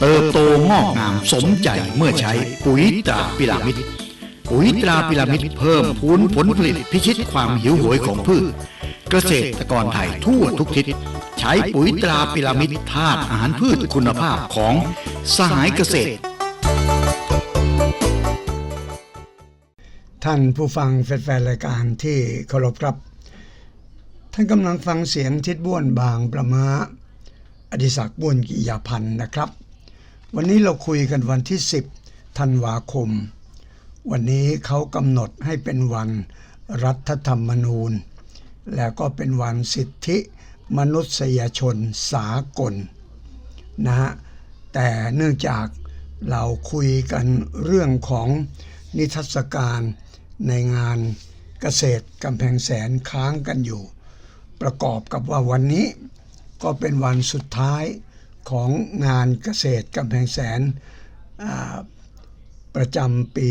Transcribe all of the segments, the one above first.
เติบโตงอกงามสมใจเมื่อใช้ปุ๋ยตราพิรามิดปุ๋ยตราพิรามิดเพิ่มพูนผลผลิตพิชิตความหิวโหยของพืช เกษตรกรไทยทั่วทุกทิศ ใช้ปุ๋ยตราพิรามิดธาตุอาหารพืชคุณภาพของสหายเกษตร ท่านผู้ฟังแฟนๆรายการที่เคารพครับ ท่านกำลังฟังเสียงทิดบ้วนบางประมาอดิศักดิ์บ้วนกิยาพันธ์นะครับ วันนี้เราคุยกันวันที่ 10 ธันวาคม วันนี้เขากำหนดให้เป็นวันรัฐธรรมนูญ แล้วก็เป็นวันสิทธิมนุษยชนสากลนะฮะแต่เนื่องจากเราคุยกันเรื่องของนิทรรศการในงานเกษตรกำแพงแสนค้างกันอยู่ ประกอบกับว่าวันนี้ก็เป็นวันสุดท้าย ของงานเกษตรกำแพงแสนประจำปี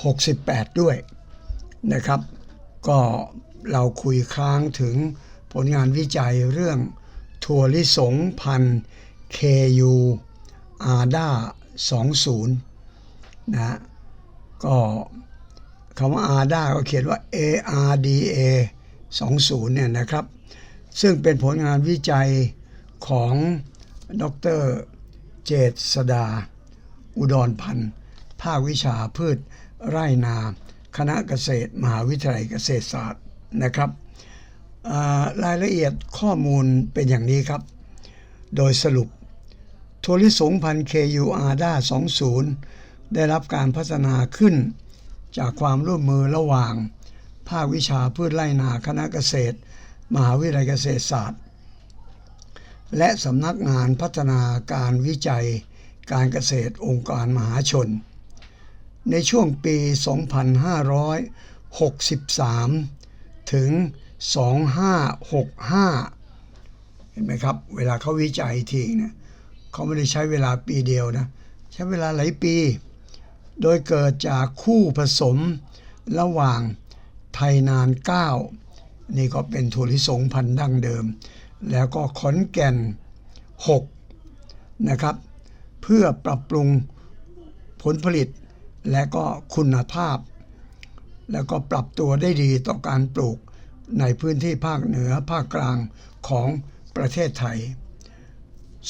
2568 ด้วยนะครับ ก็เราคุยค้างถึงผลงานวิจัยเรื่องถั่วลิสงพันธุ์ KU อาดา20นะฮะก็คำว่า ARDA ก็เขียนว่า ARDA 20 เนี่ยนะครับ ซึ่งเป็นผลงานวิจัย ของดรเจษสดา อุดรพันธ์ภาควิชาพืชไร่นา คณะเกษตร มหาวิทยาลัยเกษตรศาสตร์นะครับรายละเอียดข้อมูลเป็นอย่างนี้ครับ โดยสรุปถั่วลิสงพันธุ์ KU ARDA 20 ได้รับการพัฒนาขึ้น จากความร่วมมือระหว่าง ภาควิชาพืชไร่นาคณะเกษตร มหาวิทยาลัยเกษตรศาสตร์ และสำนักงานพัฒนาการวิจัย การเกษตรองค์การมหาชน ในช่วงปี 2563 ถึง 2565 เห็นไหมครับ เวลาเขาวิจัยทีเนี่ยเขาไม่ได้ใช้เวลาปีเดียวนะ ใช้เวลาหลายปี โดยเกิดจากคู่ผสมระหว่างไทยนาน 9 นี่ก็เป็นถั่วลิสงพันธุ์ดั้งเดิม แล้วก็ขอนแก่น 6 นะครับ เพื่อปรับปรุงผลผลิตและก็คุณภาพ แล้วก็ปรับตัวได้ดีต่อการปลูกในพื้นที่ภาคเหนือภาคกลางของประเทศไทย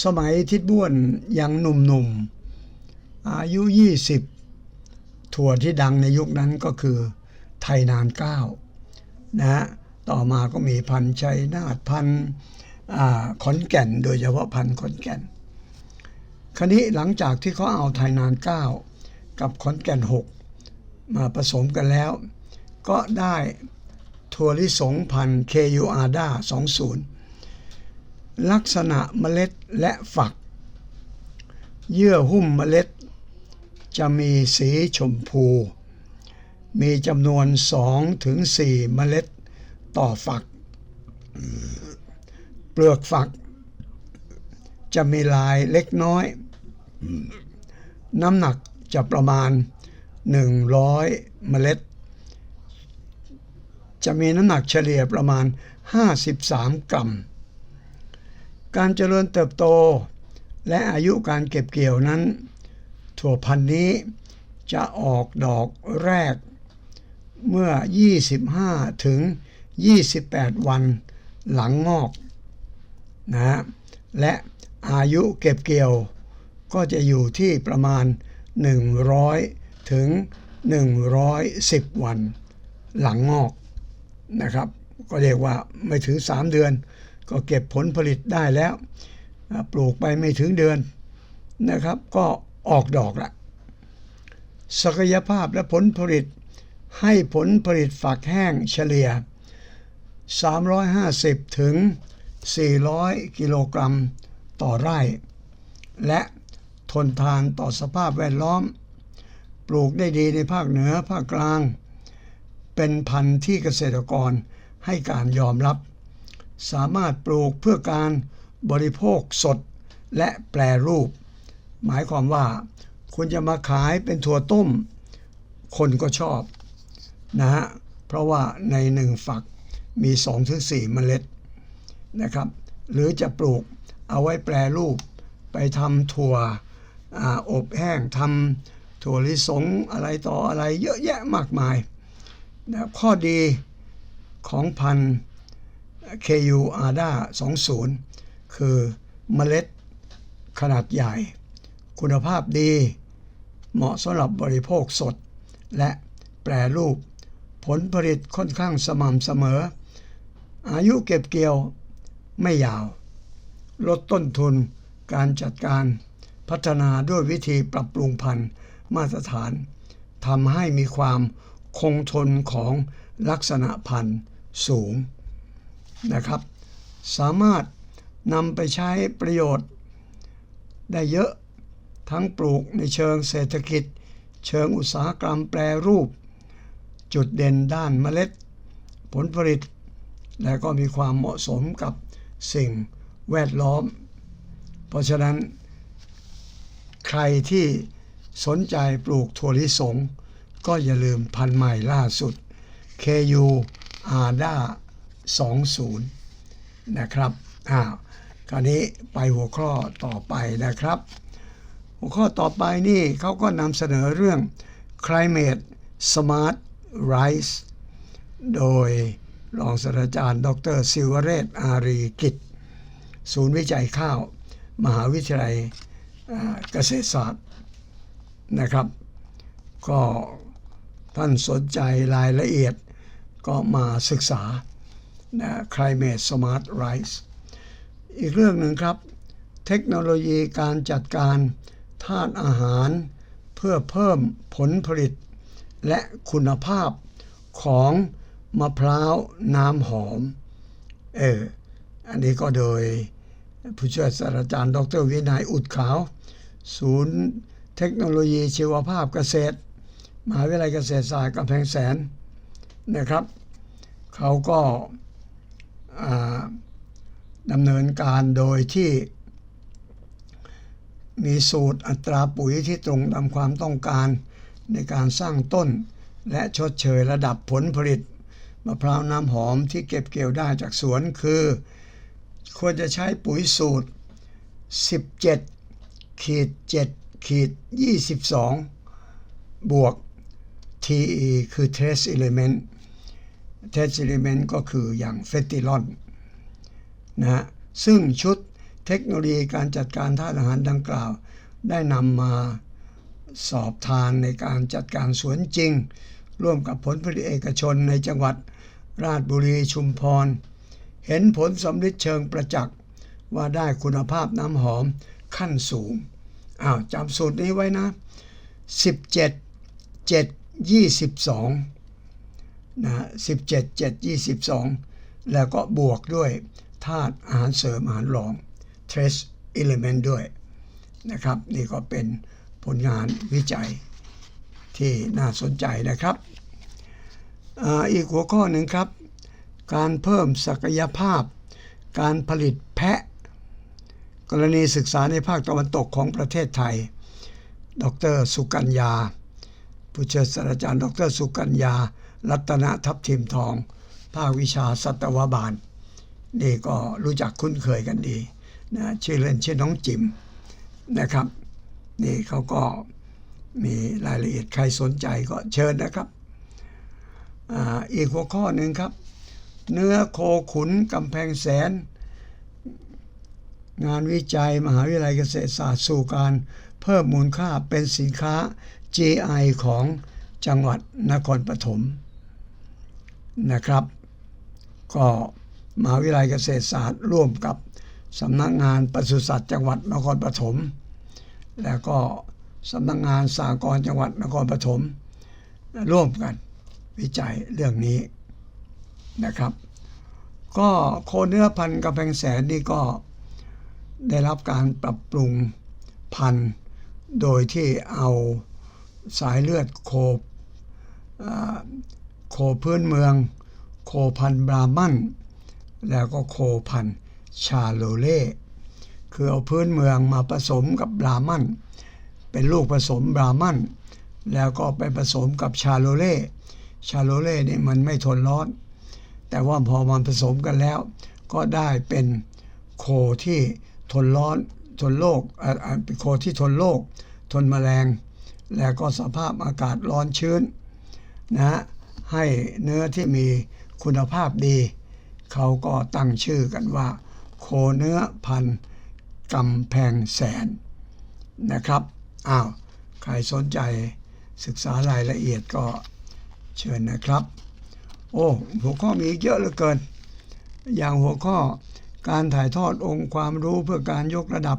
สมัยทิดบ้วนยังหนุ่มๆ อายุ 20 ถั่วที่ดังในยุคนั้นก็คือไทยนานเก้านะฮะต่อมาก็มีพันชัยนาทพันธุ์ ขอนแก่น โดยเฉพาะพันธุ์ขอนแก่น คราวนี้หลังจากที่เขาเอาไทยนาน 9 กับขอนแก่น 6 มาผสมกันแล้ว ก็ได้ถั่วลิสงพันธ์ KU ARDA 20 ลักษณะเมล็ดและฝัก เยื่อหุ้มเมล็ด จะมีสีชมพู มีจำนวน2ถึง4เมล็ดต่อฝัก เปลือกฝัก จะมีลายเล็กน้อย น้ำหนักจะประมาณ 100 เมล็ด จะมีน้ำหนักเฉลี่ยประมาณ 53 กรัม การเจริญเติบโตและอายุการเก็บเกี่ยวนั้น ถั่วพันธุ์นี้จะออกดอกแรก เมื่อ 25 ถึง 28 วันหลังงอก นะฮะและอายุเก็บเกี่ยวก็จะอยู่ที่ประมาณ 100 ถึง 110 วันหลังงอกนะครับ ก็เรียกว่าไม่ถึง 3 เดือน ก็เก็บผลผลิตได้แล้ว ปลูกไปไม่ถึงเดือนนะครับ ก็ออกดอกละศักยภาพและผลผลิตให้ผลผลิตฝักแห้งเฉลี่ย 350 ถึง 400 กิโลกรัมต่อไร่ และทนทานต่อสภาพแวดล้อม ปลูกได้ดีในภาคเหนือภาคกลาง เป็นพันธุ์ที่เกษตรกรให้การยอมรับ สามารถปลูกเพื่อการบริโภคสดและแปรรูป หมายความว่าคุณจะมาขายเป็นถั่วต้ม คนก็ชอบนะฮะเพราะว่าในหนึ่งฝักมี2ถึงเมล็ด นะครับ หรือจะปลูกเอาไว้แปรรูป ไปทำถั่วออบแห้งทำถั่วลิสงอะไรต่ออะไรเยอะแยะมากมายนะข้อดีของพันธุ์ KU ADA 20 คือเมล็ดขนาดใหญ่ คุณภาพดี เหมาะสำหรับบริโภคสด และแปรรูป ผลผลิตค่อนข้างสม่ำเสมอ อายุเก็บเกี่ยว ไม่ยาว ลดต้นทุนการจัดการพัฒนาด้วยวิธีปรับปรุงพันธุ์มาตรฐานทำให้มีความคงทนของลักษณะพันธุ์สูงนะครับ สามารถนำไปใช้ประโยชน์ ได้เยอะทั้งปลูกในเชิงเศรษฐกิจ เชิงอุตสาหกรรมแปรรูป จุดเด่นด้านเมล็ด ผลผลิต และก็มีความเหมาะสมกับ สิ่งแวดล้อม เพราะฉะนั้น ใครที่สนใจปลูกถั่วลิสง ก็อย่าลืมพันธุ์ใหม่ล่าสุด KU ADA 20 นะครับอ้าวคราวนี้ไปหัวข้อต่อไปนะครับ หัวข้อต่อไปนี่เขาก็นำเสนอเรื่อง climate smart rice โดย รองศาสตราจารย์ ดรศิวเรศอารีกิจ ศูนย์วิจัยข้าว มหาวิทยาลัยเกษตรศาสตร์นะครับ ก็ท่านสนใจรายละเอียดก็มาศึกษานะ climate smart rice อีกเรื่องหนึ่งครับ เทคโนโลยีการจัดการธาตุอาหาร เพื่อเพิ่มผลผลิตและคุณภาพของ มะพร้าวน้ำหอม เออ อันนี้ก็โดยผู้ช่วยศาสตราจารย์ ดรวินัยอุดขาว ศูนย์เทคโนโลยีชีวภาพเกษตร มหาวิทยาลัยเกษตรศาสตร์กำแพงแสนนะครับ เขาก็ดำเนินการโดยที่มีสูตรอัตราปุ๋ยที่ตรงตามความต้องการในการสร้างต้นและชดเชยระดับผลผลิต มะพร้าวน้ำหอมที่เก็บเกี่ยวได้จากสวนคือ ควรจะใช้ปุ๋ยสูตร 17ขีด7ขีด22 บวก TE คือ trace element trace element ก็คืออย่างเฟติลอนนะฮะซึ่งชุดเทคโนโลยีการจัดการธาตุอาหารดังกล่าว ได้นำมาสอบทานในการจัดการสวนจริง ร่วมกับผลผลิตเอกชนในจังหวัดราชบุรีชุมพร เห็นผลสำลิดเชิงประจักษ์ว่าได้คุณภาพน้ำหอมขั้นสูงอ้าวจำสูตรนี้ไว้นะ 17 7 22นะ17 7 22 แล้วก็บวกด้วยธาตุอาหารเสริมอาหารรอง trace element ด้วยนะครับ นี่ก็เป็นผลงานวิจัยที่น่าสนใจนะครับ อีกหัวข้อหนึ่งครับ การเพิ่มศักยภาพ การผลิตแพะ กรณีศึกษาในภาคตะวันตกของประเทศไทย ดร สุกัญญา ผู้เช่วยศาสตราจารย์ ดร สุกัญญา รัตนทัพทิมทอง ภาควิชาสัตวบาล นี่ก็รู้จักคุ้นเคยกันดีนะชื่อเล่นชื่อน้องจิมนะครับ นี่เขาก็มีรายละเอียดใครสนใจก็เชิญนะครับ อีกหัวข้อหนึ่งครับ เนื้อโคขุนกำแพงแสน งานวิจัยมหาวิทยาลัยเกษตรศาสตร์สู่การเพิ่มมูลค่าเป็นสินค้า GI ของจังหวัดนครปฐมนะครับ ก็มหาวิทยาลัยเกษตรศาสตร์ร่วมกับสำนักงานปศุสัตว์จังหวัดนครปฐมแล้วก็สำนักงานสากลจังหวัดนครปฐมร่วมกัน วิจัยเรื่องนี้นะครับ ก็โคเนื้อพันธุ์กำแพงแสนนี่ก็ได้รับการปรับปรุงพันธุ์โดยที่เอาสายเลือดโคโคพื้นเมือง โคพันบรามันแล้วก็โคพันชาโลเล่คือเอาพื้นเมืองมาผสมกับบรามันเป็นลูกผสมบรามันแล้วก็ไปผสมกับชาโลเล่ ชาโลเล่นี่มันไม่ทนร้อน แต่ว่าพอมันผสมกันแล้ว ก็ได้เป็นโคที่ทนร้อน ทนโรคเป็นโคที่ทนโรคทนแมลง แล้วก็สภาพอากาศร้อนชื้นนะฮะให้เนื้อที่มีคุณภาพดี เขาก็ตั้งชื่อกันว่า โคเนื้อพันกำแพงแสนนะครับ อ้าว ใครสนใจศึกษารายละเอียดก็ เชิญนะครับ โอ้หัวข้อมีเยอะเหลือเกิน อย่างหัวข้อการถ่ายทอดองค์ความรู้เพื่อการยกระดับ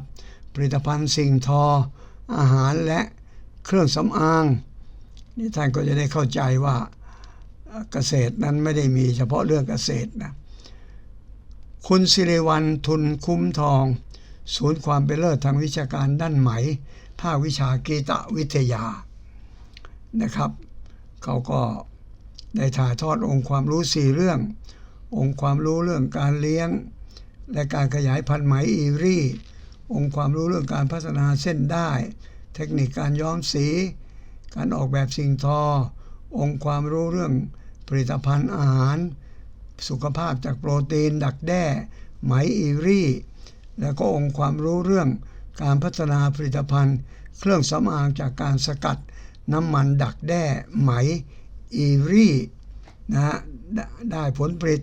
ผลิตภัณฑ์สิ่งทอ อาหารและเครื่องสำอาง นี่ท่านก็จะได้เข้าใจว่าเอ่อเกษตรนั้นไม่ได้มีเฉพาะเรื่องเกษตรนะคุณสิริวัลทุนคุ้มทอง ศูนย์ความเป็นเลิศทางวิชาการด้านไหม ภาควิชากีตวิทยานะครับ เขาก็ ได้ถ่ายทอดองค์ความรู้สี่เรื่อง องค์ความรู้เรื่องการเลี้ยง และการขยายพันธุ์ไหมอีรี่ องค์ความรู้เรื่องการพัฒนาเส้นได้ เทคนิคการย้อมสี การออกแบบสิ่งทอ องค์ความรู้เรื่องผลิตภัณฑ์อาหาร สุขภาพจากโปรตีน ดักแด้ ไหมอีรี่ แล้วก็องค์ความรู้เรื่องการพัฒนาผลิตภัณฑ์ เครื่องสำอางจากการสกัดน้ำมันดักแด้ไหม อีรี่นะฮะได้ได้ผลผลิต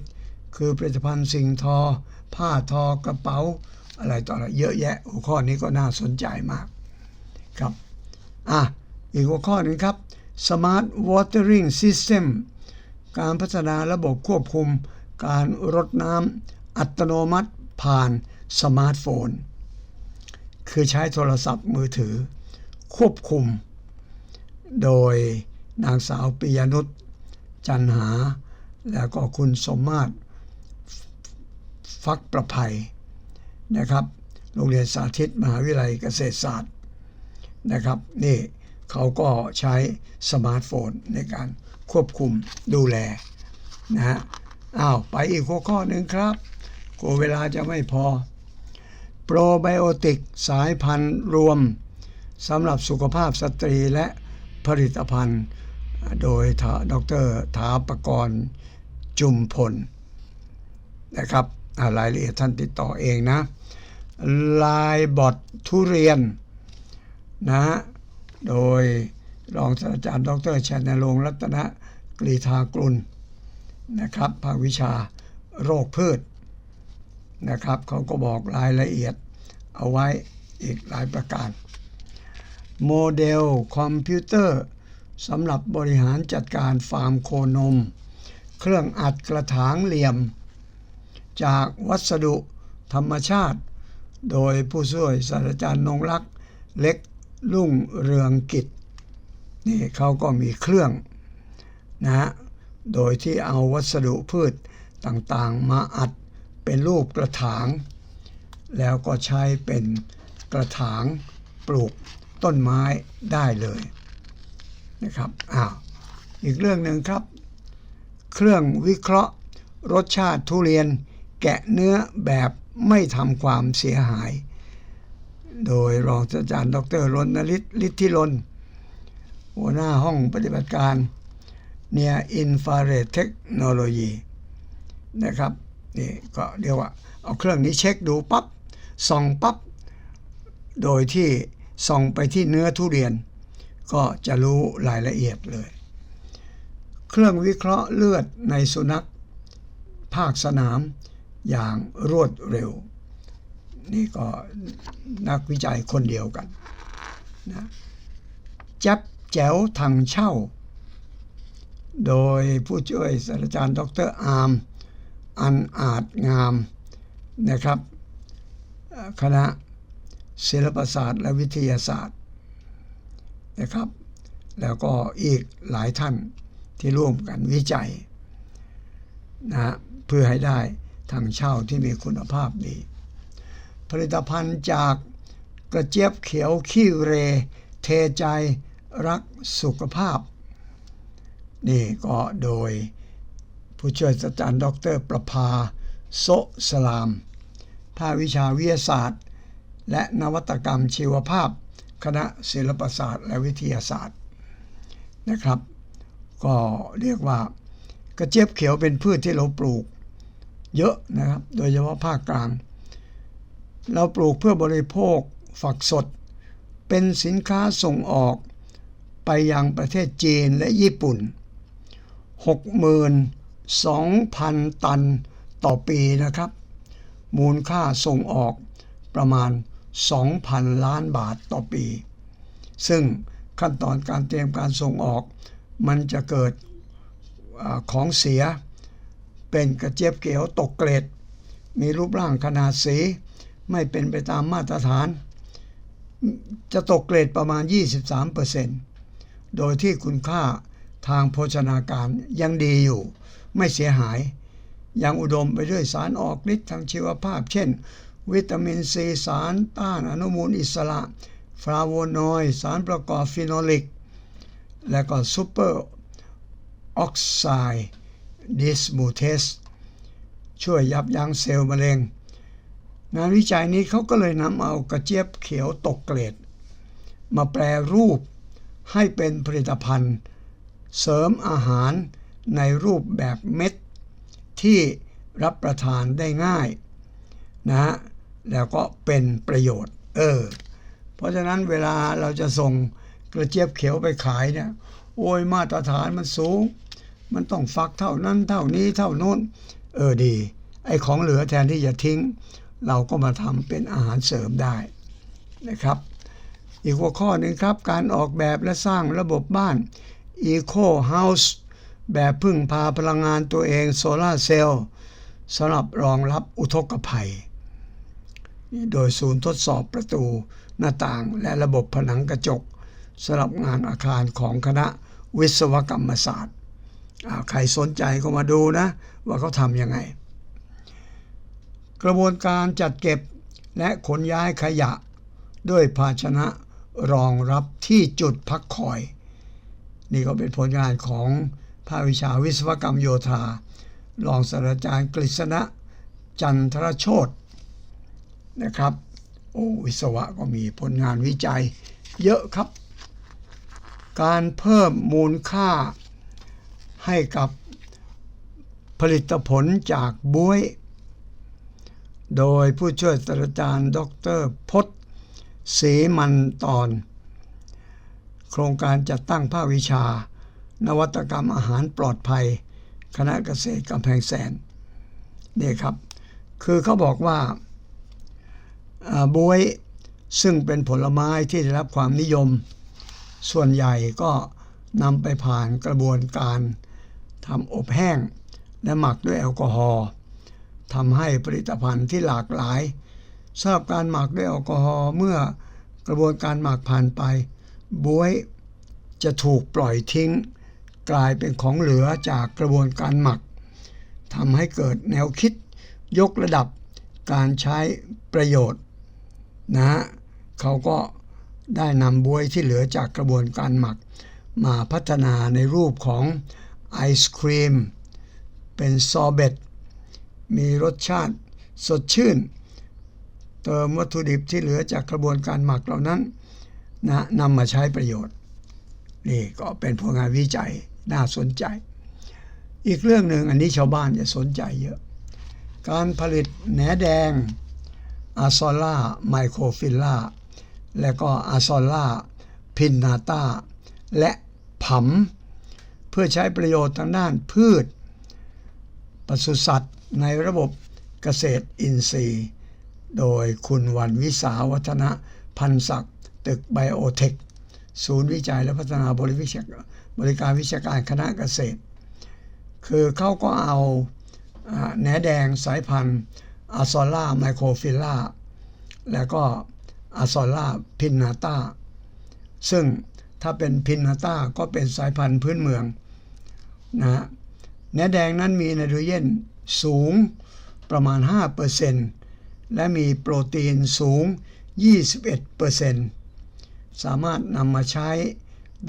คือผลิตภัณฑ์สิ่งทอ ผ้าทอกระเป๋า อะไรต่ออะไรเยอะแยะ หัวข้อนี้ก็น่าสนใจมากครับอะอีกหัวข้อหนึ่งครับ Smart Watering System การพัฒนาระบบควบคุมการรดน้ำอัตโนมัติผ่านสมาร์ทโฟน คือใช้โทรศัพท์มือถือ ควบคุม โดย นางสาวปิยนุชจันหา แล้วก็คุณสมมาตรฟักประภัยนะครับ โรงเรียนสาธิตมหาวิทยาลัยเกษตรศาสตร์นะครับนี่เขาก็ใช้สมาร์ทโฟนในการควบคุมดูแลนะฮะอ้าว ไปอีกหัวข้อหนึ่งครับกลัวเวลาจะไม่พอ โปรไบโอติกสายพันธุ์รวมสำหรับสุขภาพสตรีและผลิตภัณฑ์ โดยดรถาปกรณ์จุมพลนะครับรายละเอียดท่านติดต่อเองนะ ลายบอดทุเรียนนะฮะโดยรองศาสตราจารย์ ดรชัยนรงรัตนกรีธากรุณนะครับภาควิชาโรคพืชนะครับเขาก็บอกรายละเอียดเอาไว้อีกหลายประการ โมเดลคอมพิวเตอร์ สำหรับบริหารจัดการฟาร์มโคนม เครื่องอัดกระถางเหลี่ยม จากวัสดุธรรมชาติ โดยผู้ช่วยศาสตราจารย์นงรักษ์เล็กลุ่งเรืองกิจนี่เขาก็มีเครื่องนะฮะโดยที่เอาวัสดุพืชต่างๆ มาอัดเป็นรูปกระถาง แล้วก็ใช้เป็นกระถางปลูกต้นไม้ได้เลย นะครับอ้าวอีกเรื่องหนึ่งครับ เครื่องวิเคราะห์ รสชาติทุเรียน แกะเนื้อแบบไม่ทำความเสียหาย โดยรองศาสตราจารย์ ดรรณฤทธิ์ฤทธิลนหัวหน้าห้องปฏิบัติการ Near Infrared Technology นะครับนี่ก็เรียกว่าเอาเครื่องนี้เช็คดูปับ๊บส่องปับ๊บโดยที่ส่องไปที่เนื้อทุเรียน ก็จะรู้รายละเอียดเลย เครื่องวิเคราะห์เลือดในสุนัข ภาคสนามอย่างรวดเร็ว นี่ก็นักวิจัยคนเดียวกันนะจับแจ๋วทางเช่า โดยผู้ช่วยศาสตราจารย์ ดรอาร์ม อันอาจงามนะครับ คณะศิลปศาสตร์และวิทยาศาสตร์ นะครับ แล้วก็อีกหลายท่านที่ร่วมกันวิจัยนะเพื่อให้ได้ทางเช่าที่มีคุณภาพดี ผลิตภัณฑ์จากกระเจี๊ยบเขียวขี้เร เทใจรักสุขภาพ นี่ก็โดยผู้ช่วยศาสตราจารย์ดรประภาโซสลาม ภาควิชาวิทยาศาสตร์ และนวัตกรรมชีวภาพ คณะศิลปศาสตร์ และวิทยาศาสตร์นะครับ ก็เรียกว่ากระเจี๊ยบเขียวเป็นพืชที่เราปลูกเยอะนะครับ โดยเฉพาะภาคกลาง เราปลูกเพื่อบริโภคฝักสด เป็นสินค้าส่งออกไปยังประเทศจีนและญี่ปุ่น 62,000 ตันต่อปีนะครับ มูลค่าส่งออกประมาณ 2,000 ล้านบาทต่อปี ซึ่งขั้นตอนการเตรียมการส่งออกมันจะเกิดอของเสีย เป็นกระเจี๊ยบเขียวตกเกรด มีรูปร่างขนาดสี ไม่เป็นไปตามมาตรฐาน จะตกเกรดประมาณ 23%โดยที่คุณค่าทางโภชนาการยังดีอยู่ ไม่เสียหาย ยังอุดมไปด้วยสารออกฤทธิ์ทางชีวภาพ เช่น วิตามินซีสารต้านอนุมูลอิสระฟลาโวนอยด์สารประกอบฟีโนลิก และก็ซูเปอร์ออกไซด์ดิสมูเทสช่วยยับยั้งเซลล์มะเร็ง งานวิจัยนี้เขาก็เลยนำเอากระเจี๊ยบเขียวตกเกรดมาแปรรูปให้เป็นผลิตภัณฑ์ เสริมอาหารในรูปแบบเม็ด ที่รับประทานได้ง่ายนะฮะ แล้วก็เป็นประโยชน์ เออ เพราะฉะนั้นเวลาเราจะส่งกระเจี๊ยบเขียวไปขายเนี่ย โอ้ยมาตรฐานมันสูง มันต้องฟักเท่านั้นเท่านี้เท่าโน้น เออดี ไอ้ของเหลือแทนที่จะทิ้ง เราก็มาทำเป็นอาหารเสริมได้นะครับ อีกหัวข้อหนึ่งครับ การออกแบบและสร้างระบบบ้าน Eco House แบบพึ่งพาพลังงานตัวเองโซลาเซลล์สำหรับรองรับอุทกภัย โดยศูนย์ทดสอบประตู หน้าต่างและระบบผนังกระจกสำหรับงานอาคารของคณะวิศวกรรมศาสตร์ใครสนใจก็มาดูนะ ว่าเขาทำยังไง กระบวนการจัดเก็บและขนย้ายขยะ ด้วยภาชนะรองรับที่จุดพักคอย นี่ก็เป็นผลงานของภาควิชาวิศวกรรมโยธา รองศาสตราจารย์กฤษณะ จันทรโชต นะครับ โอ้วิศวะก็มีผลงานวิจัยเยอะครับ การเพิ่มมูลค่าให้กับผลิตผลจากบุ้ย โดยผู้ช่วยศาสตราจารย์ ดรพจน์ศรีมันตอน โครงการจัดตั้งภาควิชา นวัตกรรมอาหารปลอดภัย คณะเกษตรกำแพงแสนนี่ครับ คือเขาบอกว่า บวยซึ่งเป็นผลไม้ที่ได้รับความนิยม ส่วนใหญ่ก็นำไปผ่านกระบวนการทำอบแห้งและหมักด้วยแอลกอฮอล์ทำให้ผลิตภัณฑ์ที่หลากหลายสำหรับการหมักด้วยแอลกอฮอล์เมื่อกระบวนการหมักผ่านไป บวยจะถูกปล่อยทิ้ง กลายเป็นของเหลือจากกระบวนการหมักทำให้เกิดแนวคิดยกระดับการใช้ประโยชน์ นะฮะเขาก็ได้นำบวยที่เหลือจากกระบวนการหมัก มาพัฒนาในรูปของไอศครีม เป็นซอเบตมีรสชาติสดชื่น เติมวัตถุดิบที่เหลือจากกระบวนการหมักเหล่านั้นนะนำมาใช้ประโยชน์ นี่ก็เป็นผลงานวิจัยน่าสนใจ อีกเรื่องหนึ่งอันนี้ชาวบ้านจะสนใจเยอะ การผลิตแหนแดง อาซอล่าไมโครฟิลล่าและก็อาซอล่าพินนาตาและผำเพื่อใช้ประโยชน์ทางด้านพืชปศุสัตว์ในระบบเกษตรอินทรีย์ โดยคุณวันวิสาวัฒนะพันศักดิ์ตึกไบโอเทค ศูนย์วิจัยและพัฒนาบริวิชาบริการวิชาการคณะเกษตร คือเขาก็เอาอ่าแหนแดงสายพันธุ์ อาซอล่าไมโครฟิลล่าแล้วก็อาซอล่าพินนาตาซึ่งถ้าเป็นพินนาตาก็เป็นสายพันธุ์พื้นเมืองนะฮะแหนแดงนั้นมีไนโตรเจนสูงประมาณ 5%และมีโปรตีนสูง 21%สามารถนำมาใช้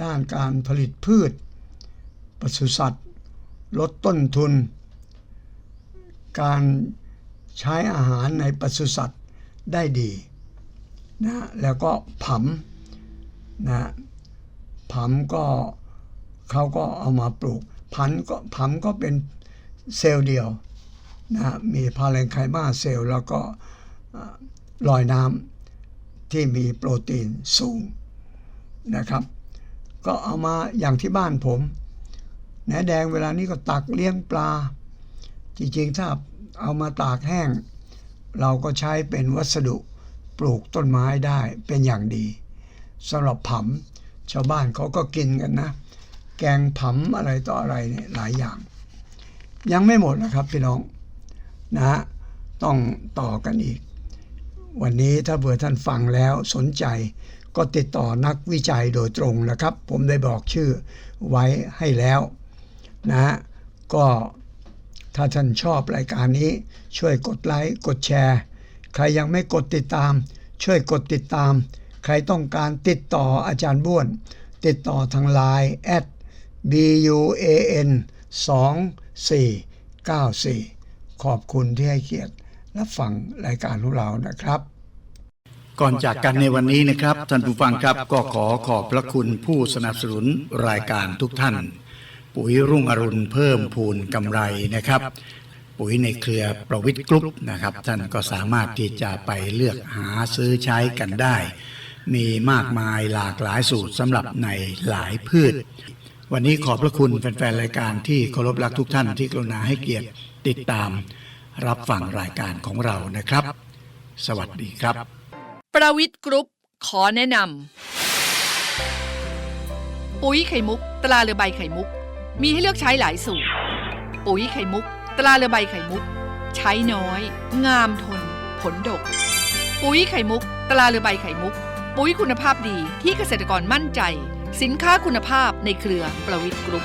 ด้านการผลิตพืช ปศุสัตว์ ลดต้นทุน การ ใช้อาหารในปศุสัตว์ได้ดีนะแล้วก็ผำนะผำก็เขาก็เอามาปลูกพันธุ์ก็ผำก็เป็นเซลล์เดียวนะมีพาเลนไคมาเซลล์แล้วก็ลอยน้ำที่มีโปรตีนสูงนะครับ ก็เอามาอย่างที่บ้านผมแหนแดงเวลานี้ก็ตักเลี้ยงปลา จริงๆ ถ้า เอามาตากแห้ง เราก็ใช้เป็นวัสดุปลูกต้นไม้ได้เป็นอย่างดีสำหรับผำชาวบ้านเขาก็กินกันนะ แกงผำอะไรต่ออะไรเนี่ยหลายอย่าง ยังไม่หมดนะครับพี่น้องนะฮะต้องต่อกันอีก วันนี้ถ้าเผื่อท่านฟังแล้วสนใจก็ติดต่อนักวิจัยโดยตรงนะครับ ผมได้บอกชื่อไว้ให้แล้วนะฮะก็ ถ้าท่านชอบรายการนี้ ช่วยกดไลค์กดแชร์ ใครยังไม่กดติดตาม ช่วยกดติดตาม ใครต้องการติดต่ออาจารย์บ้วน ติดต่อทางไลน์ at buan 2494 ขอบคุณที่ให้เกียรติรับฟังรายการของเรานะครับ ก่อนจากกันในวันนี้นะครับ ท่านผู้ฟังครับก็ขอขอบพระคุณผู้สนับสนุนรายการทุกท่าน ปุ๋ยรุ่งอรุณเพิ่มพูนกำไรนะครับ ปุ๋ยในเครือประวิทย์กรุ๊ปนะครับ ท่านก็สามารถที่จะไปเลือกหาซื้อใช้กันได้ มีมากมายหลากหลายสูตรสำหรับในหลายพืช วันนี้ขอบพระคุณแฟนๆรายการที่เคารพรักทุกท่านที่กรุณาให้เกียรติติดตาม รับฟังรายการของเรานะครับ สวัสดีครับ ประวิทย์กรุ๊ปขอแนะนำปุ๋ยไข่มุก ตราเรือใบไข่มุก มีให้เลือกใช้หลายสูตร ปุ๋ยไข่มุก ตราเรือใบไข่มุก ใช้น้อย งามทน ผลดก ปุ๋ยไข่มุก ตราเรือใบไข่มุก ปุ๋ยคุณภาพดีที่เกษตรกรมั่นใจ สินค้าคุณภาพในเครือประวิทย์กรุ๊ป